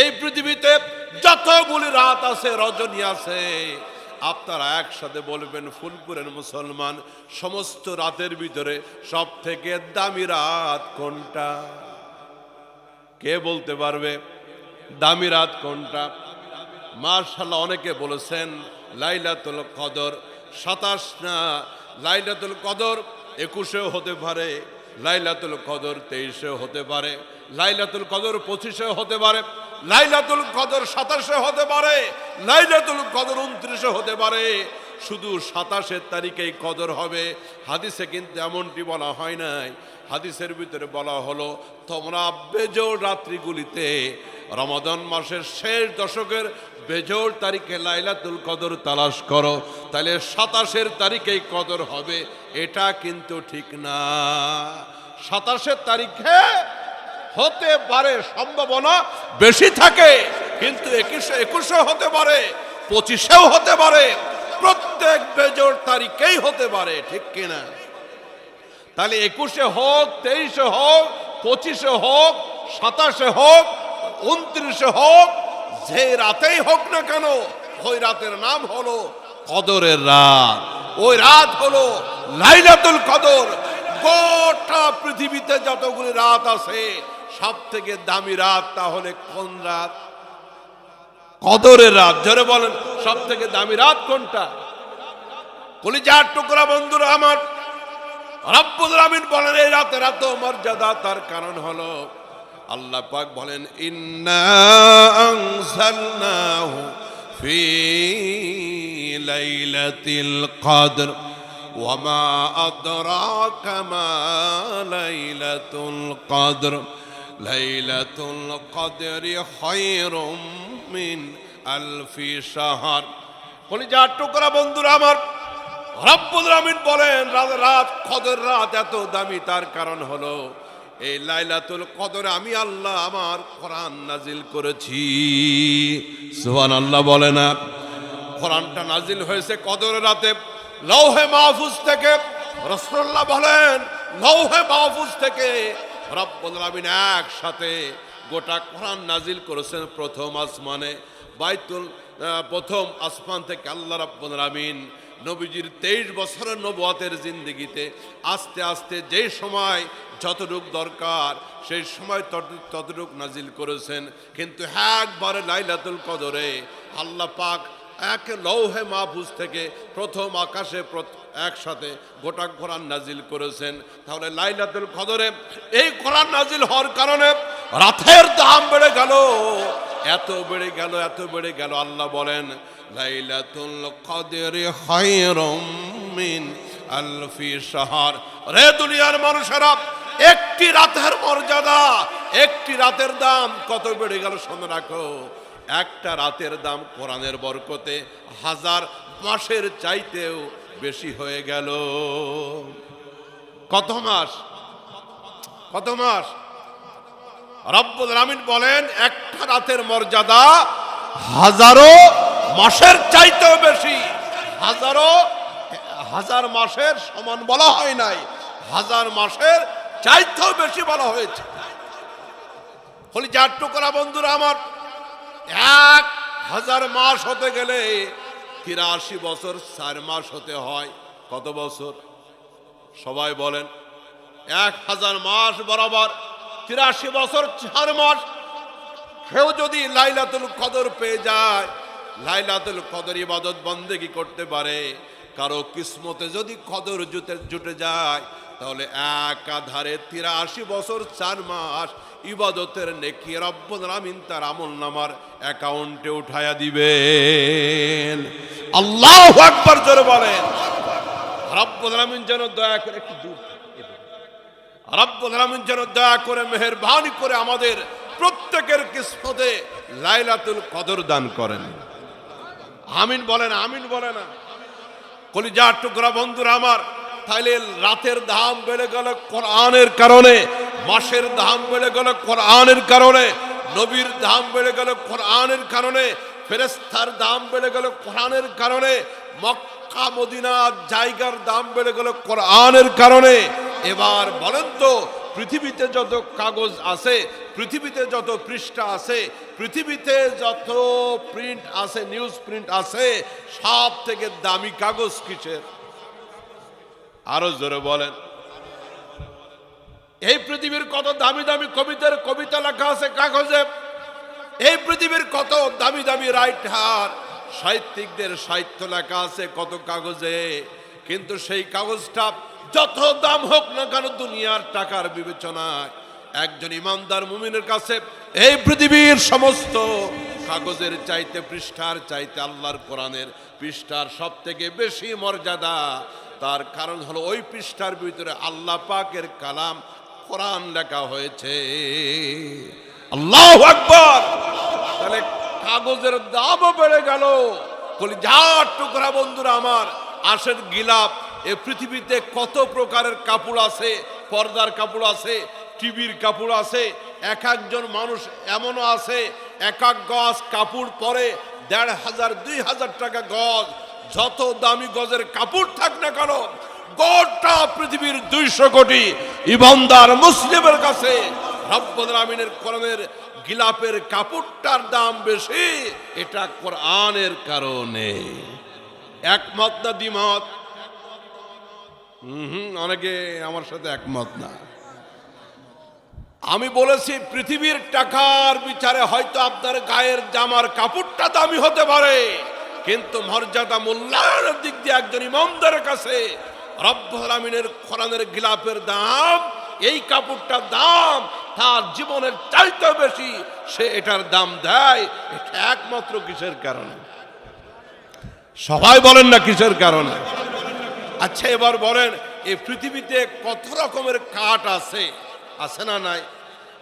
এই পৃথিবীতে যতগুলি রাত আছে, রজনী আছে, আপনারা একসাথে বলবেন ফুলপুরের মুসলমান, সমস্ত রাতের ভিতরে সব থেকে দামি রাত কোনটা? কে বলতে পারবে? দামি রাত কোনটা? মার্শাল্লাহ অনেকে বলেছেন, লাইলাতুল কদর সাতাশ না? লাইলাতুল কদর একুশেও হতে পারে, লাইলাতুল কদর তেইশেও হতে পারে, লাইলাতুল কদর পঁচিশেও হতে পারে। লাইলাতুল কদর সাতাশে হতে পারে, লাইলাতুল কদর উনত্রিশে হতে পারে। শুধু সাতাশের তারিখেই কদর হবে। হাদিসে কিন্তু এমনটি বলা হয় নাই। হাদিসের ভিতরে বলা হলো, তোমরা বেজোড় রাত্রিগুলিতে রমাদান মাসের শেষ দশকের বেজোড় তারিখে লাইলাতুল কদর তালাশ করো। তাহলে সাতাশের তারিখেই কদর হবে। এটা কিন্তু ঠিক না। সাতাশের তারিখে হতে পারে সম্ভাবনা বেশি থাকে, কিন্তু একুশে একুশে হতে পারে, পঁচিশেও হতে পারে, প্রত্যেক বেজোর তারিখেই হতে পারে, ঠিক কিনা? তাহলে একুশে হোক, তেইশে হোক, পঁচিশে হোক, সাতাশে হোক, উনত্রিশে হোক, যে রাতেই হোক না কেন, ওই রাতের নাম হলো কদরের রাত। ওই রাত হলো লাইলাতুল কদর। গোটা পৃথিবীতে যতগুলি রাত আছে সব থেকে দামি রাত তাহলে কোন রাত? কদরের রাত। জোরে বলেন সব থেকে দামি রাত কোনটা? বলি কলিজার টুকরা বন্ধুরা আমার, রব্বুল আমিন বলেন, এই রাতে রাত মর্যাদা, তার কারণ হলো আল্লাহ পাক বলেন, ইন্না আনজালনাহু ফি লাইলাতিল কদর আদরাকা মা কদর। লাইলাতুল কদরি খায়রুম মিন আলফি শাহর। কলিজার টুকরা বন্ধুরা আমার, রব্বুল আমিন বলেন, রাত রাত, কদর রাত এত দামি, তার কারণ হলো এই লাইলাতুল কদরে আমি আল্লাহ আমার কোরআন নাজিল করেছি। সুবহান আল্লাহ বলে না, কোরআনটা নাজিল হয়েছে কদর রাতে, লৌহে মাহফুজ থেকে, রসুল্লাহ বলেন, লৌহে মাহফুজ থেকে রব্বুল একসাথে গোটা কোরআন নাজিল করেছেন প্রথম আসমানে। বাইতুল প্রথম আসমান থেকে আল্লাহ রাব্বুল আমিন নবীজির তেইশ বছরের নবুয়াতের জিন্দিগিতে আস্তে আস্তে যে সময় যতটুক দরকার, সেই সময় তত- ততটুক নাজিল করেছেন। কিন্তু একবারে লাইলাতুল কদরে আল্লাহ পাক এক লৌহে মাহফুজ থেকে প্রথম আকাশে একসাথে গোটা কোরআন নাজিল করেছেন। তাহলে লাইলাতুল কদরে এই কোরআন নাজিল হওয়ার কারণে রাতের দাম বেড়ে গেল। এত বেড়ে গেল, এত বেড়ে গেল। আল্লাহ বলেন, লাইলাতুল কদরে খায়রুম মিন আলফি শাহর। রে দুনিয়ার মানুষেরা, একটি রাতের মর্যাদা, একটি রাতের দাম কত বেড়ে গেল শুনে রাখো। একটা রাতের দাম কোরআনের বরকতে, হাজার মাসের চাইতেও বেশি হয়ে গেল। কত মাস? কত মাস? রব্বুল আমিন বলেন, একটা রাতের মর্যাদা হাজারো মাসের চাইতেও বেশি। হাজারো, হাজার মাসের সমান বলা হয় নাই। হাজার মাসের চাইতেও বেশি বলা হয়েছে। হলি চার টুকরা বন্ধুরা আমার, এক হাজার মাস হতে গেলে তিরাশি বছর চার মাস হতে হয়। কত বছর? সবাই বলেন, এক হাজার মাস বরাবর, তিরাশি বছর চার মাস। কেউ যদি লাইলাতুল কদর পেয়ে যায়, লাইলাতুল কদর ইবাদত বন্দেগি করতে পারে? কারও কিসমতে যদি কদর জুটে জুটে যায়, তাহলে একাধারে তিরাশি বছর চার মাস ইবাদতের নেকি রব্বুল আমিন তার আমল নামার অ্যাকাউন্টে উঠায়া দিবেন। আল্লাহ আকবার জোরে বলেন। রব্বুল আমিন যেন দয়া করে একটু দূর। রব্বুল আলামিন যেন দয়া করে, মেহেরবানি করে আমাদের প্রত্যেকের কিসমতে লাইলাতুল কদর দান করেন। আমিন বলেন, আমিন বলে না। কলিজার টুকরা বন্ধুরা আমার, তাইলে রাতের দাম বেড়ে গেল কোরআনের কারণে। মাসের দাম বেড়ে গেল কোরআনের কারণে, নবীর দাম বেড়ে গেল কোরআনের কারণে ফেরেস্তার দাম বেড়ে গেল কোরআনের কারণে, মক্কা মদিনা জায়গার দাম বেড়ে গেল কোরআনের কারণে। এবার বলেন তো, পৃথিবীতে যত কাগজ আছে, পৃথিবীতে যত পৃষ্ঠা আছে, পৃথিবীতে যত প্রিন্ট আছে, নিউজ প্রিন্ট আছে সব থেকে দামি কাগজ কিসের? আরও জোরে বলেন। এই পৃথিবীর কত দামি দামি কবিতার কবিতা লেখা আছে কাগজে? এই পৃথিবীর কত দামি দামি রাইটার, সাহিত্যিকদের সাহিত্য লেখা আছে কত কাগজে? কিন্তু সেই কাগজটা যত দাম হোক না কেন দুনিয়ার টাকার বিবেচনায়। একজন ইমানদার মুমিনের কাছে এই পৃথিবীর সমস্ত কাগজের চাইতে পৃষ্ঠার চাইতে আল্লাহর কোরআনের পৃষ্ঠার সব থেকে বেশি মর্যাদা। তার কারণ হলো ওই পৃষ্ঠার ভিতরে আল্লাহ পাকের কালাম কোরআন লেখা হয়েছে। আল্লাহ আকবর। তাহলে কাগজের দামও বেড়ে গেল। বলি যার টুকরা বন্ধুরা আমার আসেন গিলাপ, এ পৃথিবীতে কত প্রকারের কাপড় আছে, পর্দার কাপড় আছে, টিভির কাপড় আছে, এক একজন মানুষ এমনও আছে, এক এক গজ কাপড় পরে দেড় হাজার, দুই হাজার টাকা গজ। যত দামি গজের কাপড় থাক না কেন, গোটা পৃথিবীর দুইশো কোটি ইমানদার মুসলিমের কাছে রব্বুল আমিনের কোরআনের গিলাপের কাপড়টার দাম বেশি, এটা কোরআনের কারণে। একমত না দ্বিমত অনেকে আমার সাথে একমত না। আমি বলেছি, পৃথিবীর টাকার বিচারে হয়তো আপনার গায়ের জামার কাপড়টা দামি হতে পারে, কিন্তু মর্যাদা মূল্যায়নের দিক দিয়ে একজন ইমামদারের কাছে রব্বুল আমিনের কোরআনের গিলাপের দাম, এই কাপড়টার দাম, তার জীবনের চাইতে বেশি সে এটার দাম দেয়। এটা একমাত্র কিসের কারণে? সবাই বলেন না কিসের কারণে? আচ্ছা এবার বলেন, এই পৃথিবীতে কত রকমের কাঠ আছে? আছে না নাই?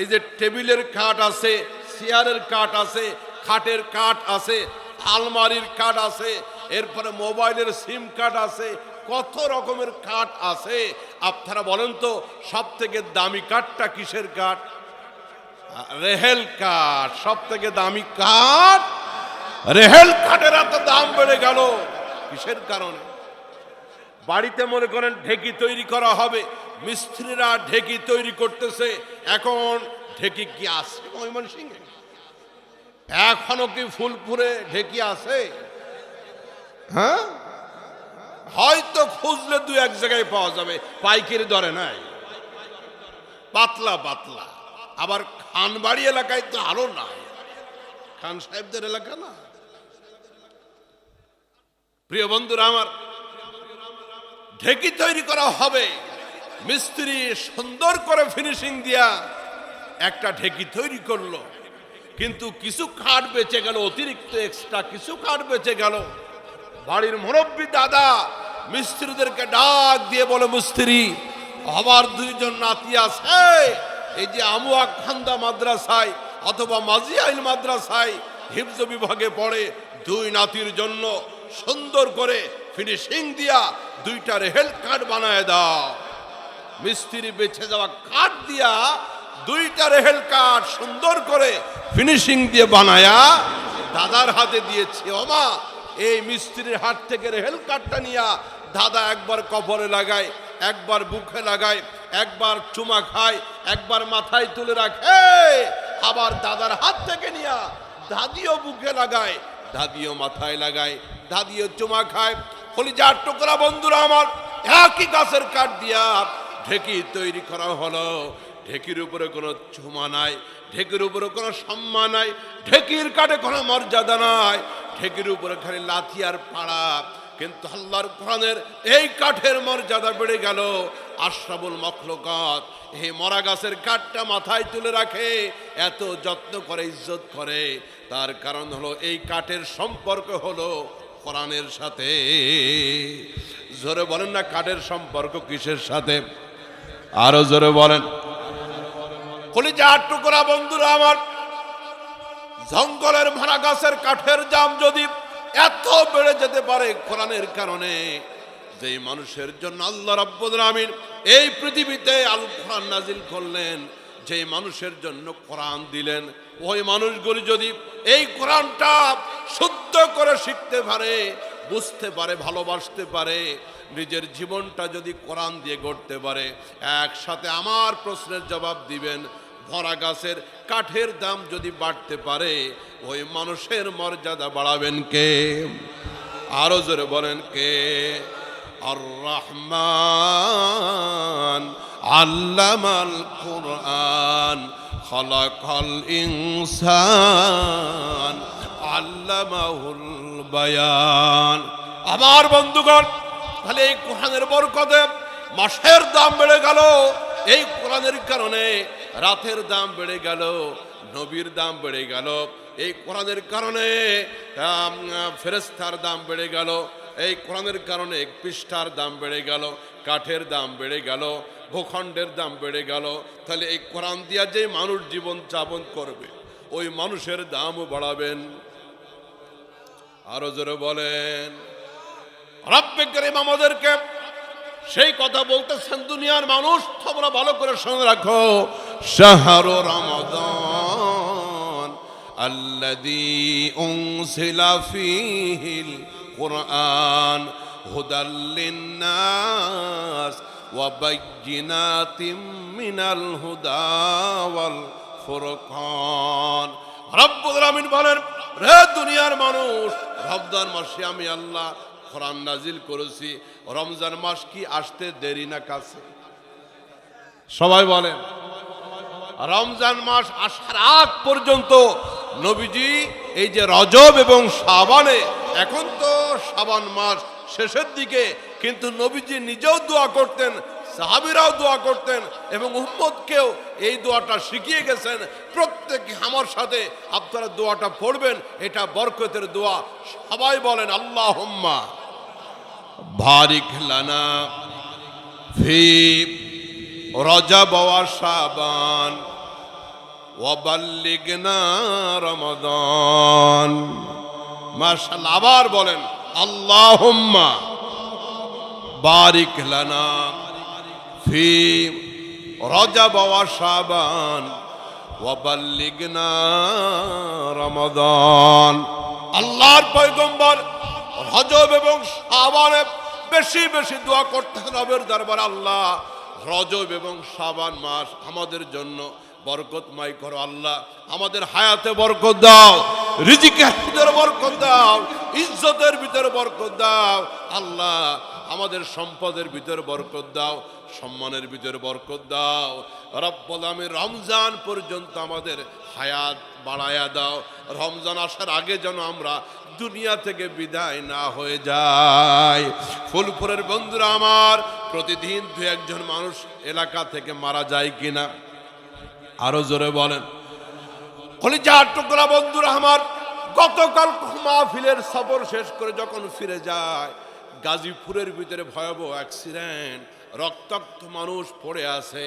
এই যে টেবিলের কাঠ আছে, চেয়ারের কাঠ আছে, খাটের কাঠ আছে, আলমারির কাঠ আছে, এরপরে মোবাইলের সিম কার্ড আছে কত রকমের কাঠ আছে? আপনারা বলেন তো সব থেকে দামি কাঠটা কিসের কাঠ? রেহেল কাঠ। সব থেকে দামি কাঠ? রেহেল কাঠের এত দাম বেড়ে গেল। কিসের কারণে? বাড়িতে মনে করেন ঢেকি তৈরি করা হবে। মিস্ত্রিরা ঢেকি তৈরি করতেছে। এখন ঢেকি কি আছে? ময়মনসিংহে। এখনও কি ফুলপুরে ঢেকি আছে? হ্যাঁ? হয়তো খুঁজলে দু এক জায়গায় পাওয়া যাবে, পাইকারি দরে নাই। পাতলা পাতলা। আবার খানবাড়ি এলাকায় তো আরও নাই। খান সাহেবদের এলাকা না। প্রিয় বন্ধুরা আমার, ঢেকি তৈরি করা হবে। মিস্ত্রি সুন্দর করে ফিনিশিং দিয়া একটা ঢেকি তৈরি করল। কিন্তু কিছু খাট বেঁচে গেল, অতিরিক্ত এক্সট্রা কিছু খাট বেঁচে গেল। বাড়ির মুরব্বী দাদা মিস্ত্রিদেরকে ডাক দিয়ে বলে, মিস্ত্রি, আমার দুইজন নাতি আছে। এই যে আমুয়া খান্দা মাদ্রাসায় অথবা মাজিয়াইল মাদ্রাসায় হিফজ বিভাগে পড়ে, দুই নাতির জন্য সুন্দর করে ফিনিশিং দিয়া দুইটা রেহেল কার্ড বানায় দাও। মিস্ত্রি বেছে যাওয়া কাঠ দিয়া দুইটা রেহেল কাঠ সুন্দর করে ফিনিশিং দিয়ে বানায়া দাদার হাতে দিয়েছে। ওমা এই মিস্ত্রির হাত থেকে রেহেল কাঠটা নিয়া দাদা একবার কপরে লাগায়, একবার বুকে লাগায়, একবার চুমা খায়, একবার মাথায় তুলে রাখে। আবার দাদার হাত থেকে নিয়া দাদিও বুকে লাগায় দাদিও মাথায় লাগায় দাদিও চুমা খায়। কলিজার টুকরা বন্ধুরা আমার, একই গাছের কাঠ দিয়া ঢেকি তৈরি করা হলো। ঢেকির উপরে কোনো চুমা নাই, ঢেকির উপরে কোনো সম্মান নাই, ঢেকির কাঠে কোনো মর্যাদা নাই। ঢেকির উপরে খালি লাথি আর পাড়া। কিন্তু আল্লাহর কোরআনের এই কাঠের মর্যাদা বেড়ে গেল। আশরাবুল মখলকাত এই মরা গাছের কাঠটা মাথায় তুলে রাখে, এত যত্ন করে, ইজ্জত করে। তার কারণ হলো, এই কাঠের সম্পর্ক হলো কোরআনের সাথে। জোরে বলেন না, কাঠের সম্পর্ক কিসের সাথে? আরও জোরে বলেন। কলিজার টুকরা বন্ধুরা আমার জঙ্গলের ভরা গাছের কাঠের দাম যদি এত বেড়ে যেতে পারে কোরআনের কারণে, যেই মানুষের জন্য আল্লাহ রাব্বুল আমিন এই পৃথিবীতে আল কোরআন নাজিল করলেন, যেই মানুষের জন্য কোরআন দিলেন, ওই মানুষগুলি যদি এই কোরআনটা শুদ্ধ করে শিখতে পারে, বুঝতে পারে, ভালোবাসতে পারে, নিজের জীবনটা যদি কোরআন দিয়ে গড়তে পারে, একসাথে আমার প্রশ্নের জবাব দিবেন ভরা গাছের কাঠের দাম যদি বাড়তে পারে, ওই মানুষের মর্যাদা বাড়াবেন কে? আরও জোরে বলেন কে? আর রহমান আল্লামাল কোরআন, খলাকাল ইনসান, আল্লামাহুল বায়ান। আমার বন্ধুগণ, তাহলে এই কোরআনের বরকতে মাসের দাম বেড়ে গেল। এই কোরআনের কারণে রাতের দাম বেড়ে গেল, নবীর দাম বেড়ে গেল। এই কোরআনের কারণে ফেরেস্তার দাম বেড়ে গেল। এই কোরআনের কারণে পৃষ্ঠার দাম বেড়ে গেল, কাঠের দাম বেড়ে গেল, ভূখণ্ডের দাম বেড়ে গেল। তাহলে এই কোরআন দিয়া যে মানুষ জীবন যাপন করবে, ওই মানুষের দামও বাড়াবেন। আরও জোরে বলেন। আমাদেরকে সেই কথা বলতেছেন, দুনিয়ার মানুষ তোমরা ভালো করে শুনে রাখো। রমাদান আল্লাযী উনসিলা ফীহিল কুরআন হুদাল লিন-নাস ওয়া বায়্যিনাতিম মিনাল হুদা ওয়াল ফুরকান রব্বুল বলেন রে দুনিয়ার মানুষ, রমজান মাসে আমি আল্লাহ কোরআন নাজিল করেছি। রমজান মাস কি আসতে দেরি না কাছে? সবাই বলেন। রমজান মাস আসার আগ পর্যন্ত নবীজি এই যে রজব এবং সাবানে এখন তো সাবান মাস শেষের দিকে, কিন্তু নবীজি নিজেও দোয়া করতেন, সাহাবিরাও দোয়া করতেন এবং উম্মদকেও এই দোয়াটা শিখিয়ে গেছেন। প্রত্যেকে আমার সাথে আপনারা দোয়াটা পড়বেন, এটা বরকতের দোয়া। সবাই বলেন আল্লাহ বারিক লানা ফি রজব ওয়া শাবান ওয়াবাল্লিগনা রমাদান। মাশাআল্লাহ, আবার বলেন, আল্লাহুম্মা বারিক লানা ফি রজব ওয়া শাবান ওয়াবাল্লিগনা রমাদান। আল্লাহর পয়গম্বর রজব এবং শাবানে বেশি বেশি দোয়া করতে রবের দরবার আল্লাহ। রজব এবং শাবান মাস আমাদের জন্য বরকতময় করো আল্লাহ। আমাদের হায়াতে বরকত দাও রিজিকের বরকত দাও, ইজ্জতের ভিতরে বরকত দাও। আল্লাহ, আমাদের সম্পদের ভিতরে বরকত দাও, সম্মানের ভিতরে বরকত দাও। রব্বুল আমিন রমজান পর্যন্ত আমাদের হায়াত বাড়ায়া দাও। রমজান আসার আগে যেন আমরা দুনিয়া থেকে বিদায় না হয়ে যায় ফুলপুরের বন্ধুরা আমার প্রতিদিন দু একজন মানুষ এলাকা থেকে মারা যায় কিনা? আরও জোরে বলেন। কলিজার টুকরা বন্ধুরা আমার, গতকাল মাহফিলের সফর শেষ করে যখন ফিরে যায়, গাজীপুরের ভিতরে ভয়াবহ অ্যাক্সিডেন্ট রক্তাক্ত মানুষ পড়ে আছে।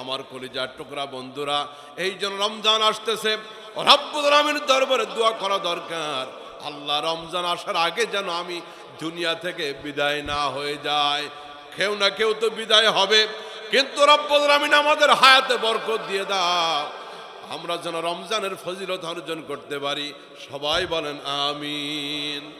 আমার কলিজার টুকরা বন্ধুরা, এই জন্য রমজান আসতেছে। রব্বুল আলামিনের দরবারে দোয়া করা দরকার। আল্লাহ রমজান আসার আগে যেন আমি দুনিয়া থেকে বিদায় না হয়ে যায় কেউ না কেউ তো বিদায় হবে। কিন্তু রব্বুল আমাদের হায়াতে বরকত দিয়ে দাও। আমরা যেন রমজানের ফজিলত অর্জন করতে পারি। সবাই বলেন, আমিন।